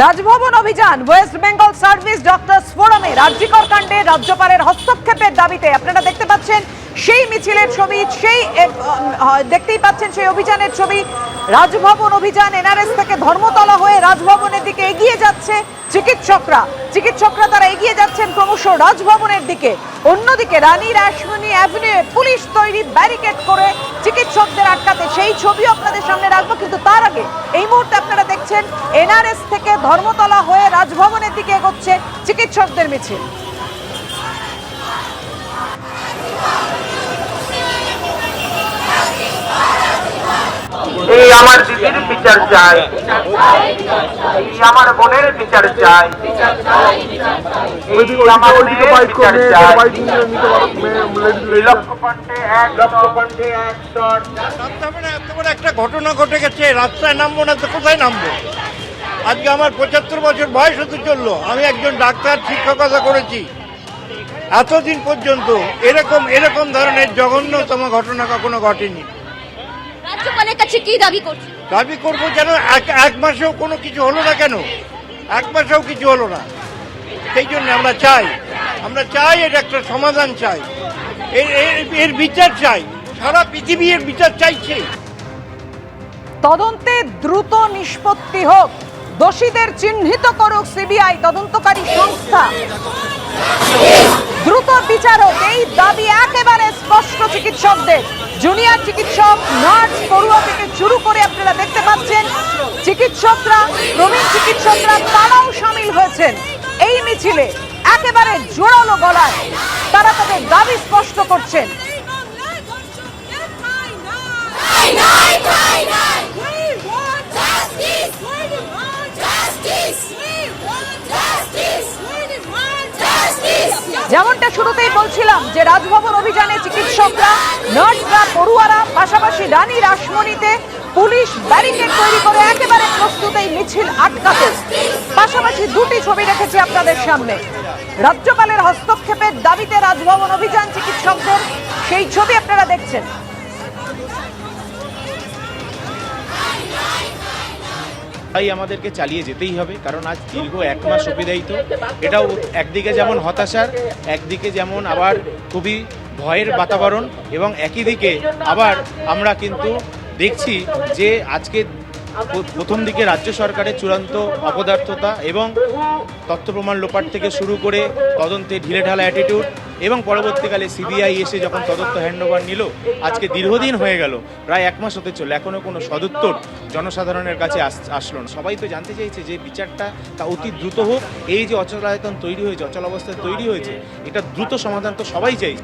রাজভবন অভিযান West Bengal service doctors ফোরামে রাজ্যিকর কাণ্ডে রাজ্যপালের হস্তক্ষেপের দাবিতে আপনারা দেখতে পাচ্ছেন সেই মিছিলের ছবি, সেই দেখতেই পাচ্ছেন সেই অভিযানের ছবি। রাজভবন অভিযান, এনআরএস থেকে ধর্মতলা হয়ে রাজভবনের দিকে এগিয়ে যাচ্ছে চিকিৎসকরা। চিকিৎসকরা তারা এগিয়ে যাচ্ছেন ক্রমশ রাজভবনের দিকে। অন্যদিকে রানী রাসমণি অ্যাভিনিউ পুলিশ তৈরি ব্যারিকেড করে চিকিৎসকদের আটকাতে। সেই ছবিও আপনাদের সামনে রাখব কিন্তু তার আগে এই মুহূর্তে আপনারা দেখছেন এনআরএস থেকে ধর্মতলা হয়ে রাজভবনের দিকে এগোচ্ছে চিকিৎসকদের মিছিল। এই আমার দিদির বিচার চাই। এই আমার বোনের বিচার চাই। একটা ঘটনা ঘটে গেছে রাস্তায় নামবো না তো কোথায় নামবো? আজকে আমার পঁচাত্তর বছর বয়স হতে চলল। আমি একজন ডাক্তার শিক্ষকতা করেছি। এতদিন পর্যন্ত এরকম এরকম ধরনের জঘন্যতম ঘটনা কখনো ঘটেনি। রাজ্যপালের কাছে কি দাবি করছে দাবি করব যেন এক এক মাসেও কোনো কিছু হলো না কেন? এক মাসেও কিছু হলো না। সেই জন্য আমরা চাই আমরা চাই এর একটা সমাধান চাই। এর বিচার চাই। সারা পৃথিবী এর বিচার চাইছে। তদন্তে দ্রুত নিষ্পত্তি হোক। দোষীদের চিহ্নিত করুক সিবিআই তদন্তকারী সংস্থা। দ্রুত বিচার হোক এই দাবি একেবারে স্পষ্ট চিকিৎসকদের। জুনিয়র চিকিৎসক, নার্স পড়ুয়া থেকে শুরু করে আপনারা দেখতে পাচ্ছেন, চিকিৎসকরা, প্রবীণ চিকিৎসকরা তারাও সামিল হয়েছেন। এই মিছিলে একেবারে জোরালো গলায় তারা তাদের দাবি স্পষ্ট করছেন। যেমনটা শুরুতেই বলছিলাম যে রাজভবন অভিযানে চিকিৎসকরা, নার্সরা, পড়ুয়ারা, পাশাপাশি রানী রাসমণিতে পুলিশ ব্যারিকেড তৈরি করে একেবারে প্রস্তুত এই মিছিল আটকাতে। পাশাপাশি দুটি ছবি রেখেছি আপনাদের সামনে। রাজ্যপালের হস্তক্ষেপের দাবিতে রাজভবন অভিযান চিকিৎসকদের, সেই ছবি আপনারা দেখছেন। তাই আমাদেরকে চালিয়ে যেতেই হবে, কারণ আজ দীর্ঘ এক মাস অবিদায়িত এটাও একদিকে যেমন হতাশার, একদিকে যেমন আবার খুবই ভয়ের বাতাবরণ এবং একই দিকে আবার আমরা কিন্তু দেখছি যে আজকে প্রথম দিকে রাজ্য সরকারের চূড়ান্ত অপদার্থতা এবং তথ্য প্রমাণ লোপাট থেকে শুরু করে তদন্তে ঢিলেঢালা অ্যাটিটিউড এবং পরবর্তীকালে সিবিআই এসে যখন তদন্ত হ্যান্ডওভার নিল, আজকে দীর্ঘদিন হয়ে গেল, প্রায় এক মাস হতে চলল এখনও কোনো সদুত্তর জনসাধারণের কাছে আস- আসলো না। সবাই তো জানতে চাইছে যে বিচারটা তা অতি দ্রুত হোক, এই যে অচলায়তন তৈরি হয়েছে, অচল অবস্থায় তৈরি হয়েছে, এটা দ্রুত সমাধান তো সবাই চাই